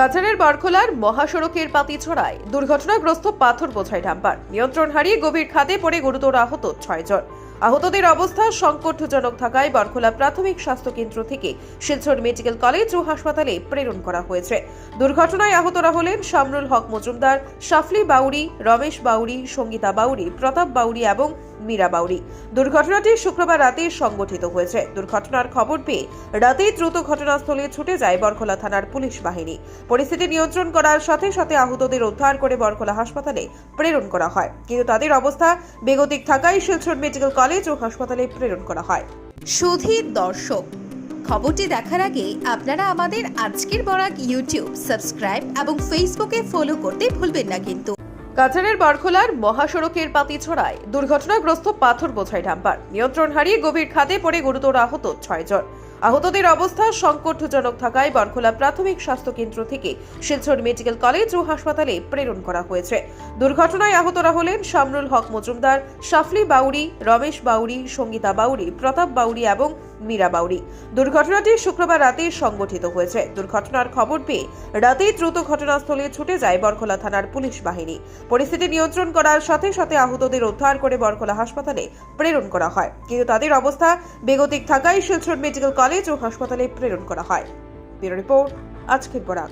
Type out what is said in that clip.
কাছাড়ের বারখোলার মহাসড়কের পাতি ছড়ায়। দুর্ঘটনাগ্রস্ত পাথর বোঝাই ডাম্পার। নিয়ন্ত্রণ হারিয়ে গভীর খাদে পড়ে গুরুতর আহত ছয়জন আহতদের অবস্থা সংকটজনক থাকায় বরখোলা প্রাথমিক স্বাস্থ্য কেন্দ্র থেকে শিলচর মেডিকেল কলেজ ও হাসপাতালে প্রেরণ করা হয়েছে। দুর্ঘটনায় আহতরা হলেন শামরুল হক মজুমদার, শাফলি বাউরি রমেশ বাউরি সঙ্গীতা বাউরি প্রতাপ বাউরি এবং মীরা বাউরি দুর্ঘটনাটি শুক্রবার রাতে সংগঠিত হয়েছে। দুর্ঘটনার খবর পেয়ে রাতেই দ্রুত ঘটনাস্থলে ছুটে যায় বরখোলা থানার পুলিশ বাহিনী। পরিস্থিতি নিয়ন্ত্রণ করার সাথে সাথে আহতদের উদ্ধার করে বরখোলা হাসপাতালে প্রেরণ করা হয়। কিন্তু তাদের অবস্থা বেগতিক থাকায় শিলচর মেডিকেল কলেজ ও হাসপাতালে প্রেরণ করা হয়। সুধীর দর্শক, খবরটি দেখার আগে আপনারা আমাদের আজকের বরাক ইউটিউব, সাবস্ক্রাইব এবং ফেসবুকে ফলো করতে ভুলবেন না কিন্তু। কাছাড়ের বারখোলার মহাসড়কের পাতি ছড়ায়। দুর্ঘটনাগ্রস্ত পাথর বোঝাই ডাম্পার। নিয়ন্ত্রণ হারিয়ে গভীর খাদে পড়ে গুরুতর আহত ছয়জন আহতদের অবস্থা সংকটজনক থাকায় বরখোলা প্রাথমিক স্বাস্থ্য কেন্দ্র থেকে শিলচর মেডিকেল কলেজ ও হাসপাতালে প্রেরণ করা হয়েছে। দুর্ঘটনায় আহতরা হলেন শামরুল হক মজুমদার, শাফলি বাউরি রমেশ বাউরি সঙ্গীতা বাউরি প্রতাপ বাউরি এবং মীরা বাউরি দুর্ঘটনাটি শুক্রবার রাতে সংগঠিত হয়েছে। দুর্ঘটনার খবর পেয়ে রাতেই দ্রুত ঘটনাস্থলে ছুটে যায় বরখোলা থানার পুলিশ বাহিনী। পরিস্থিতি নিয়ন্ত্রণ করার সাথে সাথে আহতদের উদ্ধার করে বরখোলা হাসপাতালে প্রেরণ করা হয়। কিন্তু তাদের অবস্থা বেগতিক থাকায় শিলচর মেডিকেল কলেজ ও হাসপাতালে প্রেরণ করা হয়। ব্যুরো রিপোর্ট, আজকের বরাক